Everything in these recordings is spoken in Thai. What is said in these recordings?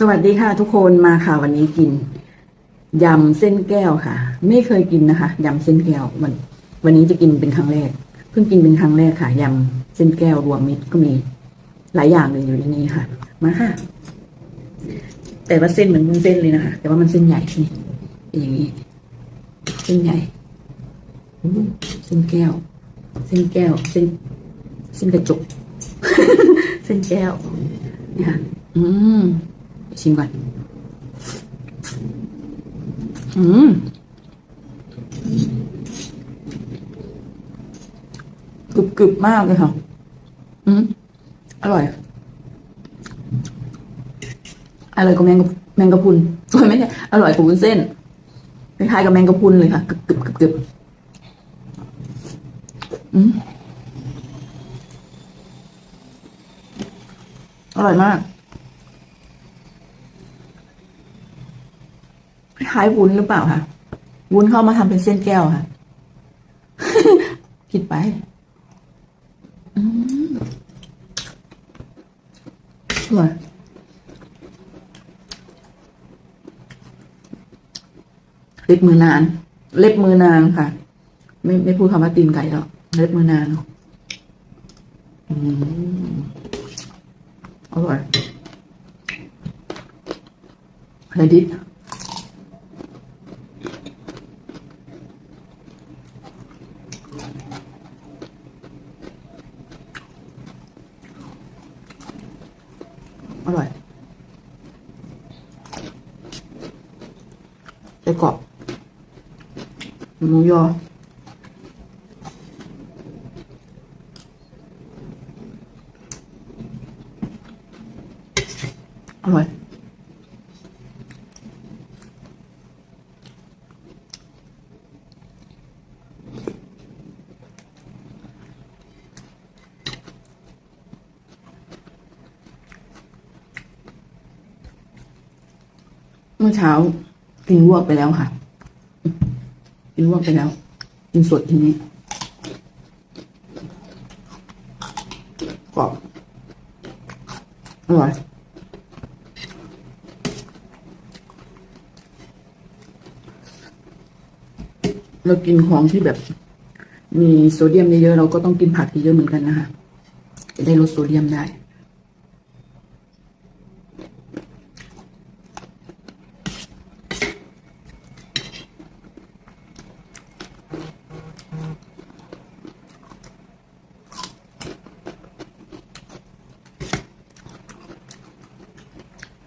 สวัสดีค่ะทุกคนมาค่ะวันนี้กินยำเส้นแก้วค่ะ ไม่เคยกินนะคะยำเส้นแก้ววัน วันนี้จะกินเป็นครั้งแรก เพิ่งกินเป็นครั้งแรกค่ะยำเส้นแก้วรวมมิตรก็มีหลายอย่างเลยอยู่ในนี้ค่ะ มาค่ะ แต่ว่าเส้นเหมือนวุ้นเส้นเลยนะคะ แต่ว่ามันเส้นใหญ่นี่เป็นอย่างนี้ เส้นใหญ่เส้นแก้ว เส้นแก้ว เส้น เส้นกระจก เส้นแก้วนี่ค่ะอืม ชิมก่อน อืมกรึบกรึบมากเลยค่ะ อืมอร่อย อร่อยกว่าแมงกะแมงกะพุนโอ้ยไม่ใช่อร่อยกว่าวุ้นเส้น คล้ายๆกับแมงกะพุนเลยค่ะกรึบกรึบกรึบกรึบอืมอร่อยมาก คล้ายวุ้นหรือเปล่าคะวุ้นเข้ามาทำเป็นเส้นแก้วค่ะคิดไปอืมอร่อยเล็บมือนาน เล็บมือนางค่ะ ไม่ไม่พูดคำว่าตีนไก่หรอกเล็บมือนางอืมอร่อยอะไรดิอร่อย ไส้กรอบหมูยออร่อยเมื่อเช้า กินลวกไปแล้วค่ะ กินลวกไปแล้ว กินสดทีนี้กรอบอร่อยเรากินของที่แบบ มีโซเดียมเยอะๆเราก็ต้องกินผักเยอะเหมือนกันนะคะจะได้ลดโซเดียมได้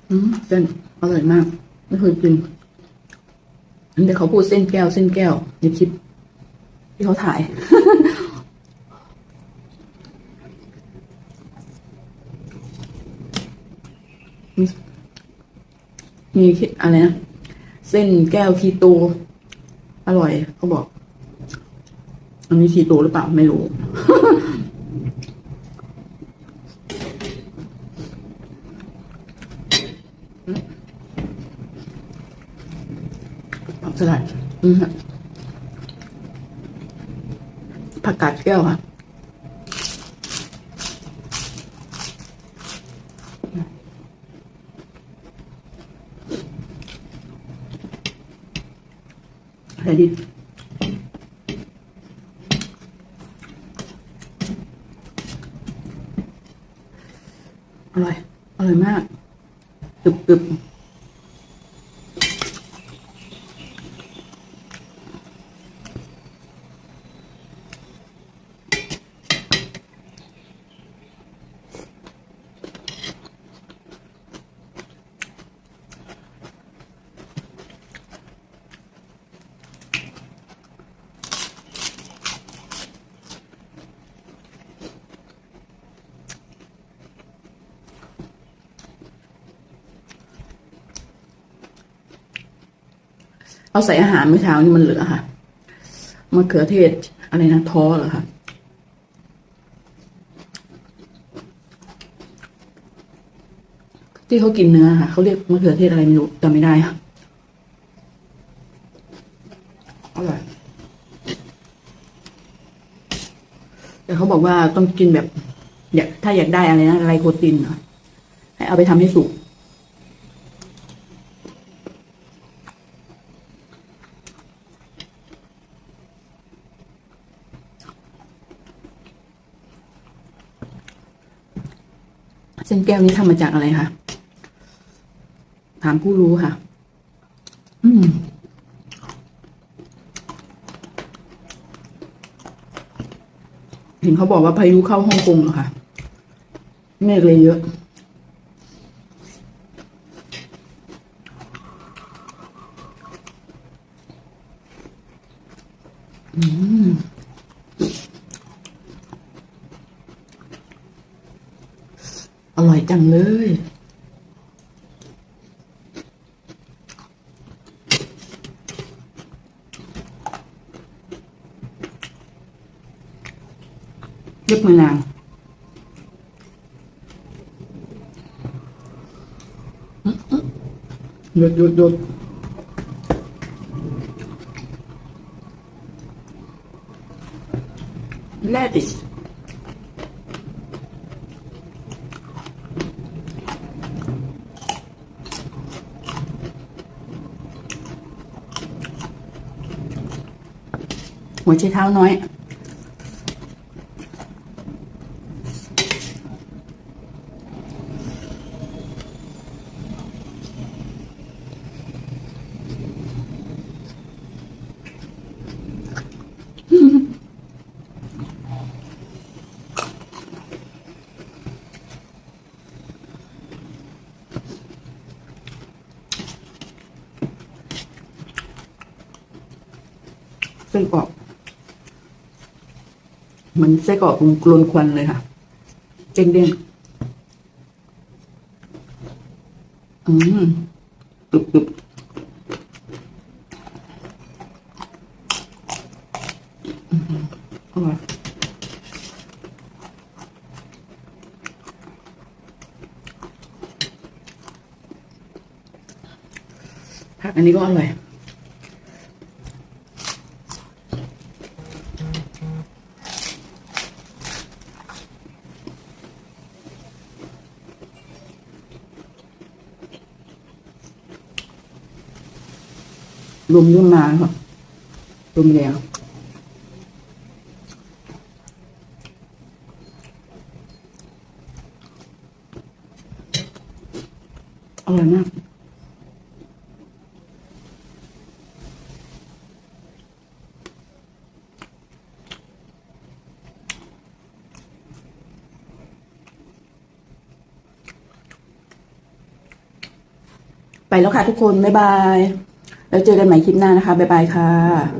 อืมเส้นอร่อยมาก ไม่เคยกินอันเดี๋ยวเขาพูดเส้นแก้วเส้นแก้วในคลิปที่เขาถ่าย มีอะไรนะ เส้นแก้วคีโต อร่อย เขาบอก อันนี้คีโตหรือเปล่าไม่รู้ สลัดอืมผักกาดแก้วค่ะอะไรดีอร่อย อร่อยมากกรึบกึบ เอาใส่อาหารเมื่อเช้านี่มันเหลือค่ะมะเขือเทศอะไรนะท้อเหรอคะที่เขากินเนื้อค่ะเขาเรียกมะเขือเทศอะไรไม่รู้จำไม่ได้ค่ะอร่อยแต่เขาบอกว่าต้องกินแบบอยากถ้าอยากได้อะไรนะไรโคตินเหรอให้เอาไปทำให้สุก เส้นแก้วนี้ทำมาจากอะไรคะถามผู้รู้ค่ะ อืมเห็นเขาบอกว่าพายุเข้าฮ่องกงเหรอค่ะเมฆเลยเยอะอืม ร่อยจังเลย เรียกมานางหยุดหยุดหยุดแลดิส หัวใช้เท้าน้อยไส้กรอกเห มันไส้กรอกกลนควันเลยค่ะเด้งๆอืมกรึบกรึบอื้อหืออร่อยผักอันนี้ก็อร่อย รวมยุ่นมาค่ะรวมแดงอร่อยมากไปแล้วค่ะทุกคน บ๊ายบาย แล้วเจอกันใหม่คลิปหน้านะคะ บ๊ายบายค่ะ